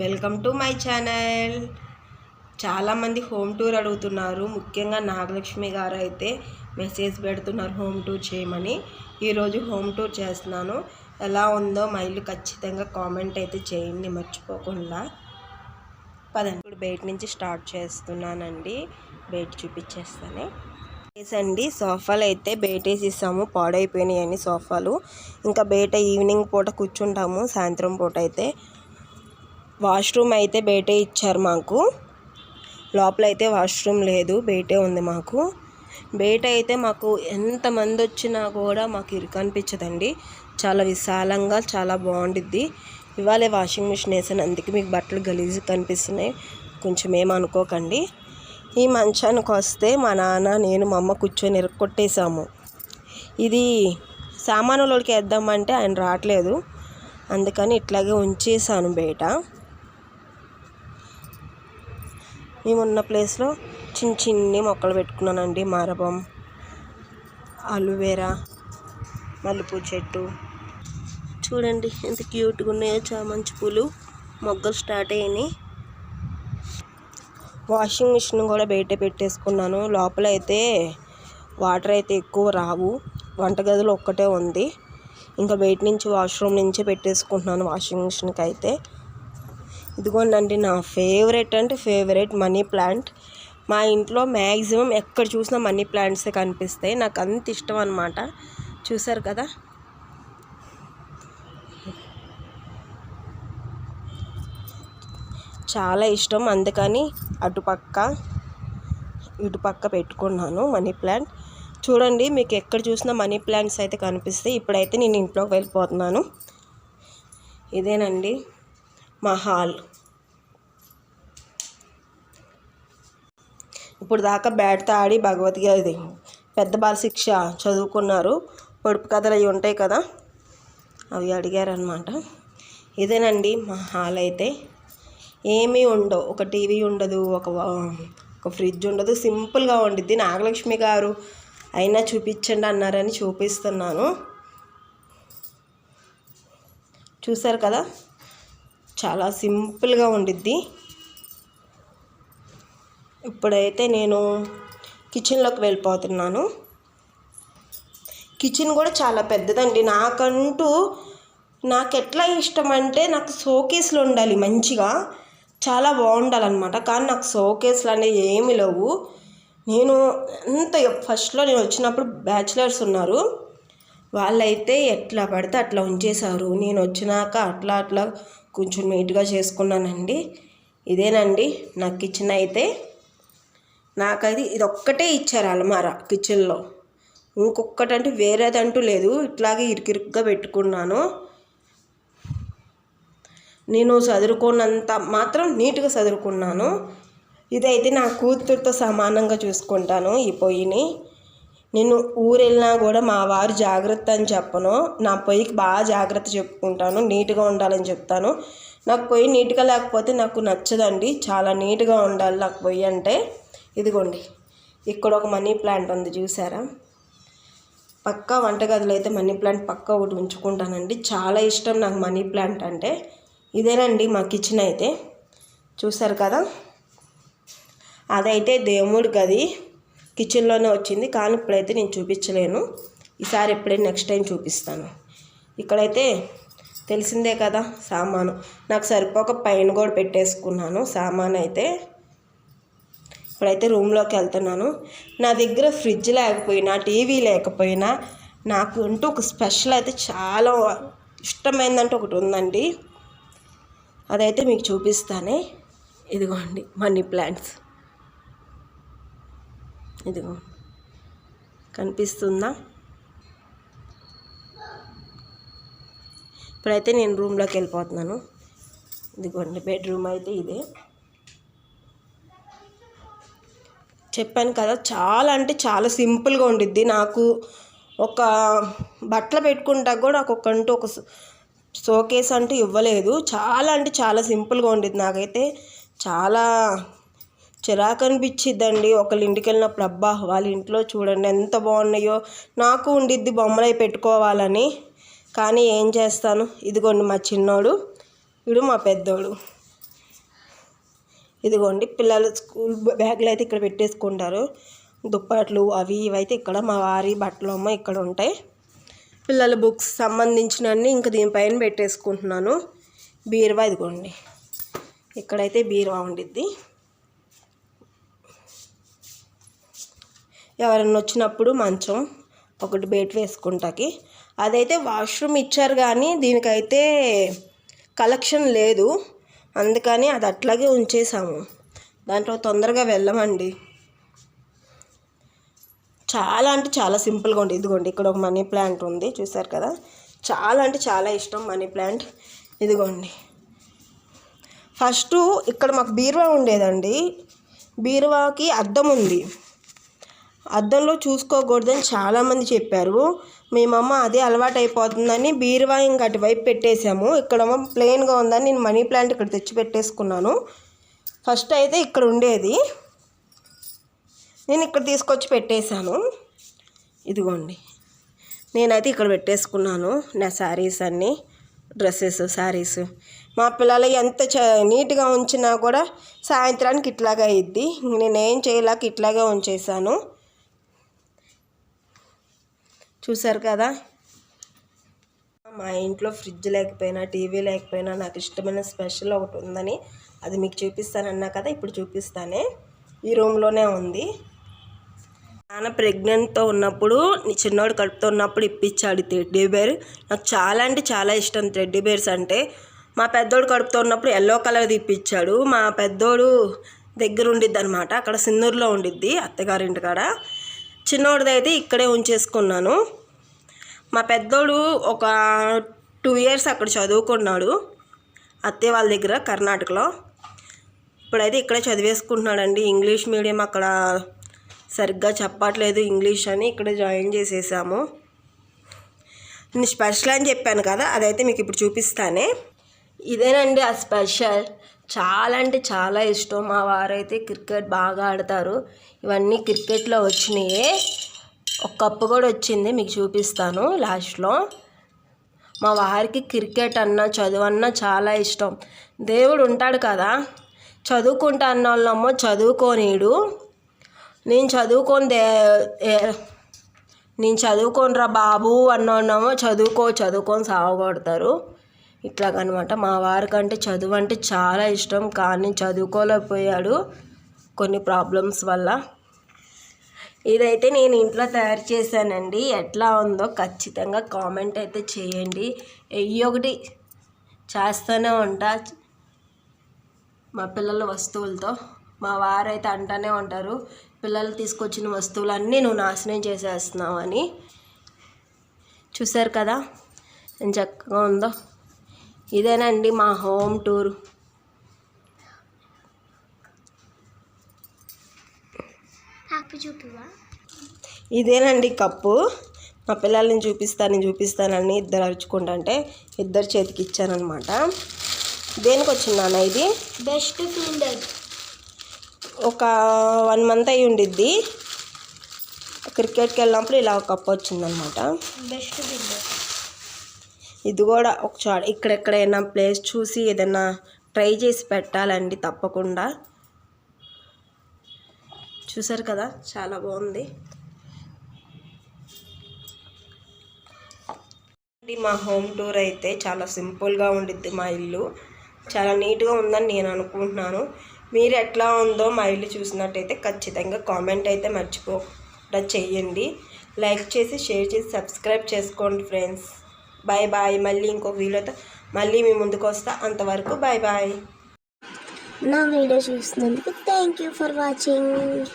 Welcome to my channel. చాలామంది home tour అడుగుతున్నారు. ముఖ్యంగా నాగలక్ష్మి గారు అయితే మెసేజ్ పెడుతున్నారు హోమ్ టూర్ చేయమని. ఈరోజు హోమ్ టూర్ చేస్తున్నాను. ఎలా ఉందో మా ఇల్లు ఖచ్చితంగా కామెంట్ అయితే చేయండి మర్చిపోకుండా. పదండి. ఇప్పుడు బయట నుంచి స్టార్ట్ చేస్తున్నానండి. బయట చూపించేస్తాను. అండి సోఫాలు అయితే బయట వేసిస్తాము పాడైపోయినాయి సోఫాలు. ఇంకా బయట ఈవినింగ్ పూట కూర్చుంటాము సాయంత్రం పూట అయితే. వాష్రూమ్ అయితే బయటే ఇచ్చారు మాకు. లోపల అయితే వాష్రూమ్ లేదు బయటే ఉంది మాకు. బయట అయితే మాకు ఎంతమంది వచ్చినా కూడా మాకు ఇరుకు అనిపించదండి. చాలా విశాలంగా చాలా బాగుండిద్ది. ఇవాళే వాషింగ్ మిషన్ వేసాను అందుకే మీకు బట్టలు గలీజు కనిపిస్తున్నాయి. కొంచెం ఏమనుకోకండి ఈ మంచానికి వస్తే మా నాన్న నేను మా అమ్మ కూర్చొని ఇరక్కొట్టేసాము ఇది సామానులోకి వేద్దామంటే ఆయన రావట్లేదు. అందుకని ఇట్లాగే ఉంచేసాను బయట మేమున్న ప్లేస్లో చిన్న చిన్ని మొక్కలు పెట్టుకున్నానండి. మారబం అలోవేరా మల్లెపూ చెట్టు. చూడండి ఎంత క్యూట్గా ఉన్నాయో చామంతి పూలు. మొగ్గలు స్టార్ట్ అయినాయి. వాషింగ్ మిషన్ కూడా బయట పెట్టేసుకున్నాను. లోపల అయితే వాటర్ అయితే ఎక్కువ రావు. వంటగదిలో ఒక్కటే ఉంది. ఇంకా బయట నుంచి వాష్రూమ్ నుంచే పెట్టేసుకుంటున్నాను వాషింగ్ మిషన్కి అయితే ఇదిగోనండి నా ఫేవరెట్ అంటే ఫేవరెట్ మనీ ప్లాంట్ మా ఇంట్లో మ్యాక్సిమం ఎక్కడ చూసినా మనీ ప్లాంట్సే కనిపిస్తాయి. నాకు అంత ఇష్టం అనమాట చూసారు కదా? చాలా ఇష్టం. అందుకని అటుపక్క ఇటుపక్క పెట్టుకున్నాను మనీ ప్లాంట్ చూడండి మీకు ఎక్కడ చూసినా మనీ ప్లాంట్స్ అయితే కనిపిస్తాయి. ఇప్పుడైతే నేను ఇంట్లోకి వెళ్ళిపోతున్నాను. ఇదేనండి మా హాల్ ఇప్పుడు దాకా బ్యాట్తో ఆడి భగవద్గీత పెద్ద బాల శిక్ష చదువుకున్నారు. పొడుపు కథలు అవి ఉంటాయి కదా? అవి అడిగారనమాట ఇదేనండి మా హాల్ అయితే. ఏమీ ఉండవు. ఒక టీవీ ఉండదు ఒక ఒక ఫ్రిడ్జ్ ఉండదు. సింపుల్గా ఉండిద్ది. నాగలక్ష్మి గారు అయినా చూపించండి అన్నారని చూపిస్తున్నాను. చూసారు కదా? చాలా సింపుల్గా ఉండిద్ది. ఇప్పుడైతే నేను కిచెన్లోకి వెళ్ళిపోతున్నాను. కిచెన్ కూడా చాలా పెద్దదండి. నాకంటూ నాకు ఎట్లా ఇష్టం అంటే నాకు షోకేస్లు ఉండాలి మంచిగా. చాలా బాగుండాలన్నమాట. కానీ నాకు షోకేస్లు అనేవి ఏమి లేవు. నేను ఎంత ఫస్ట్లో నేను వచ్చినప్పుడు బ్యాచిలర్స్ ఉన్నారు. వాళ్ళైతే ఎట్లా పడితే అట్లా ఉంచేశారు. నేను వచ్చినాక అట్లా అట్లా కొంచెం నీట్గా చేసుకున్నానండి. ఇదేనండి నా కిచెన్ అయితే. నాకు ఇది ఒక్కటే ఇచ్చారు అలమార కిచెన్లో. ఇంకొకటి అంటే వేరేదంటూ లేదు. ఇట్లాగే ఇరుకిరుగ్గా పెట్టుకున్నాను. నేను చదువుకున్నంత మాత్రం నీట్గా చదువుకున్నాను ఇదైతే నా కూతురుతో సమానంగా చూసుకుంటాను ఈ పొయ్యిని. నేను ఊరు వెళ్ళినా కూడా మా వారు జాగ్రత్త అని చెప్పను. నా పొయ్యికి బాగా జాగ్రత్త చెప్పుకుంటాను. నీట్గా ఉండాలని చెప్తాను. నాకు పొయ్యి నీట్గా లేకపోతే నాకు నచ్చదండి. చాలా నీట్గా ఉండాలి నాకు పొయ్యి అంటే. ఇదిగోండి ఇక్కడ ఒక మనీ ప్లాంట్ ఉంది చూసారా? పక్కా వంటగదిలో అయితే మనీ ప్లాంట్ పక్క ఒకటి ఉంచుకుంటానండి. చాలా ఇష్టం నాకు మనీ ప్లాంట్ అంటే. ఇదేనండి మా కిచెన్ అయితే. చూసారు కదా? అదైతే దేవుడి గది. కిచెన్లోనే వచ్చింది కానీ ఇప్పుడైతే నేను చూపించలేను. ఈసారి ఎప్పుడైనా నెక్స్ట్ టైం చూపిస్తాను. ఇక్కడైతే తెలిసిందే కదా సామాను. నాకు సరిపోక పైన కూడా పెట్టేసుకున్నాను సామాన్ అయితే ఇప్పుడైతే రూమ్లోకి వెళ్తున్నాను. నా దగ్గర ఫ్రిడ్జ్ లేకపోయినా టీవీ లేకపోయినా నాకు అంటూ ఒక స్పెషల్ అయితే చాలా ఇష్టమైందంటే ఒకటి ఉందండి. అదైతే మీకు చూపిస్తానే. ఇదిగోండి మనీ ప్లాంట్స్. ఇదిగో కనిపిస్తుందా? ఇప్పుడైతే నేను రూమ్లోకి వెళ్ళిపోతున్నాను. ఇదిగోండి బెడ్రూమ్ అయితే ఇదే. చెప్పాను కదా చాలా అంటే చాలా సింపుల్గా ఉండిద్ది. నాకు ఒక బట్టలు పెట్టుకుంటా కూడా ఒక్కొక్కంటూ ఒక షోకేస్ అంటూ ఇవ్వలేదు. చాలా అంటే చాలా సింపుల్గా ఉండిద్ది నాకైతే. చాలా చిరాకు అనిపించిద్దండి ఒకళ్ళ ఇంటికి వెళ్ళినప్పుడు అబ్బా వాళ్ళ ఇంట్లో చూడండి ఎంత బాగున్నాయో. నాకు ఉండిద్ది బొమ్మలై పెట్టుకోవాలని. కానీ ఏం చేస్తాను? ఇదిగోండి మా చిన్నోడు. ఇడు మా పెద్దోడు. ఇదిగోండి పిల్లలు స్కూల్ బ్యాగులు అయితే ఇక్కడ పెట్టేసుకుంటారు. దుప్పట్లు అవి ఇవైతే ఇక్కడ మా వారి బట్టలు అమ్మ ఇక్కడ ఉంటాయి. పిల్లల బుక్స్ సంబంధించినవన్నీ ఇంకా దీనిపైన పెట్టేసుకుంటున్నాను. బీరువా ఇదిగోండి ఇక్కడైతే బీరువా ఉండిద్ది. ఎవరన్నా వచ్చినప్పుడు మంచం ఒకటి బేట్ వేసుకుంటాకి. అదైతే వాష్రూమ్ ఇచ్చారు కానీ దీనికైతే కలెక్షన్ లేదు. అందుకని అది అట్లాగే ఉంచేసాము. దాంట్లో తొందరగా వెళ్ళమండి. చాలా అంటే చాలా సింపుల్గా ఉంది ఇదిగోండి ఇక్కడ ఒక మనీ ప్లాంట్ ఉంది చూసారు కదా? చాలా అంటే చాలా ఇష్టం మనీ ప్లాంట్. ఇదిగోండి. ఫస్ట్ ఇక్కడ మాకు బీరువా ఉండేదండి. బీరువాకి అద్దం ఉంది. అద్దంలో చూసుకోకూడదని చాలామంది చెప్పారు. మేమమ్మ అదే అలవాటు అయిపోతుందని బీరువా ఇంకా అటువైపు పెట్టేశాము. ఇక్కడ ప్లెయిన్గా ఉందని నేను మనీ ప్లాంట్ ఇక్కడ తెచ్చి పెట్టేసుకున్నాను. ఫస్ట్ అయితే ఇక్కడ ఉండేది. నేను ఇక్కడ తీసుకొచ్చి పెట్టేశాను. ఇదిగోండి. నేనైతే ఇక్కడ పెట్టేసుకున్నాను. నా శారీస్ అన్నీ డ్రెస్సెస్ శారీస్. మా పిల్లలు ఎంత చ నీట్గా ఉంచినా కూడా సాయంత్రానికి ఇట్లాగే అయ్యిద్ది నేనేం చేయలేక ఇట్లాగే ఉంచేసాను చూసారు కదా? మా ఇంట్లో ఫ్రిడ్జ్ లేకపోయినా టీవీ లేకపోయినా నాకు ఇష్టమైన స్పెషల్ ఒకటి ఉందని అది మీకు చూపిస్తానన్నా కదా? ఇప్పుడు చూపిస్తానే. ఈ రూమ్లోనే ఉంది. నాన్న ప్రెగ్నెంట్తో ఉన్నప్పుడు చిన్నోడు కడుపుతో ఉన్నప్పుడు ఇప్పించాడు టెడ్డీ బేర్ నాకు చాలా అంటే చాలా ఇష్టం టెడ్డీ బేర్స్ అంటే. మా పెద్దోడు కడుపుతో ఉన్నప్పుడు ఎల్లో కలర్ది ఇప్పించాడు. మా పెద్దోడు దగ్గర ఉండిద్ది అనమాట అక్కడ సిందూరులో ఉండిద్ది అత్తగారింటి కాడ. చిన్నోడిదైతే ఇక్కడే ఉంచేసుకున్నాను. మా పెద్దోడు ఒక టూ ఇయర్స్ అక్కడ చదువుకున్నాడు అత్తయ్య వాళ్ళ దగ్గర కర్ణాటకలో. ఇప్పుడైతే ఇక్కడే చదివేసుకుంటున్నాడండి. ఇంగ్లీష్ మీడియం అక్కడ సరిగ్గా చెప్పట్లేదు ఇంగ్లీష్ అని ఇక్కడ జాయిన్ చేసేసాము. నేను స్పెషల్ అని చెప్పాను కదా అదైతే మీకు ఇప్పుడు చూపిస్తానే. ఇదేనండి ఆ స్పెషల్. చాలా అంటే చాలా ఇష్టం. మా వారైతే క్రికెట్ బాగా ఆడతారు. ఇవన్నీ క్రికెట్లో వచ్చినాయి. ఒక కప్పు కూడా వచ్చింది మీకు చూపిస్తాను లాస్ట్లో. మా వారికి క్రికెట్ అన్న చదువు అన్న చాలా ఇష్టం. దేవుడు ఉంటాడు కదా. చదువుకుంటా అన్న వాళ్ళమ్మో చదువుకోనీడు. నేను చదువుకొని దే నేను చదువుకోనరా బాబు అన్నోన్నామో చదువుకో చదువుకొని సాగొడతారు ఇట్లాగనమాట. మా వారికంటే చదువు అంటే చాలా ఇష్టం కానీ చదువుకోలేకపోయాడు కొన్ని ప్రాబ్లమ్స్ వల్ల. ఇదైతే నేను ఇంట్లో తయారు చేశానండి. ఎట్లా ఉందో ఖచ్చితంగా కామెంట్ అయితే చేయండి. ఎయ్యి ఒకటి చేస్తూనే ఉంటా. మా పిల్లల వస్తువులతో. మా వారైతే అంటానే ఉంటారు పిల్లలు తీసుకొచ్చిన వస్తువులన్నీ నువ్వు నాశనం చేసేస్తున్నావు అని చూసారు కదా? ఎంత చక్కగా ఉందో. ఇదేనండి మా హోమ్ టూర్. ఇదేనండి కప్పు. మా పిల్లల్ని చూపిస్తాను చూపిస్తానని ఇద్దరు అరుచుకుంటుంటే ఇద్దరు చేతికి ఇచ్చానమాట దేనికి వచ్చిందా ఇది? బెస్ట్ ఫీల్డర్ ఒక వన్ మంత్ అయి ఉండిద్ది. క్రికెట్కి వెళ్ళినప్పుడు ఇలా ఒక కప్పు వచ్చిందనమాట బెస్ట్ ఫీల్డర్ ఇది కూడా ఒక చోట ఇక్కడెక్కడైనా ప్లేస్ చూసి ఏదైనా ట్రై చేసి పెట్టాలండి తప్పకుండా. చూసారు కదా చాలా బాగుంది. మా హోమ్ టూర్ అయితే చాలా సింపుల్గా ఉండిద్ది మా ఇల్లు. చాలా నీట్గా ఉందని నేను అనుకుంటున్నాను. మీరు ఎట్లా ఉందో మా ఇల్లు చూసినట్టయితే ఖచ్చితంగా కామెంట్ అయితే మర్చిపోకుండా చెయ్యండి లైక్ చేసి షేర్ చేసి సబ్స్క్రైబ్ చేసుకోండి ఫ్రెండ్స్. Bye bye. మళ్ళీ ఇంకొక వీడియోతో మళ్ళీ మీ ముందుకు వస్తా. అంతవరకు బాయ్ బాయ్. నా వీడియో చూసినందుకు థ్యాంక్ యూ ఫర్ వాచింగ్.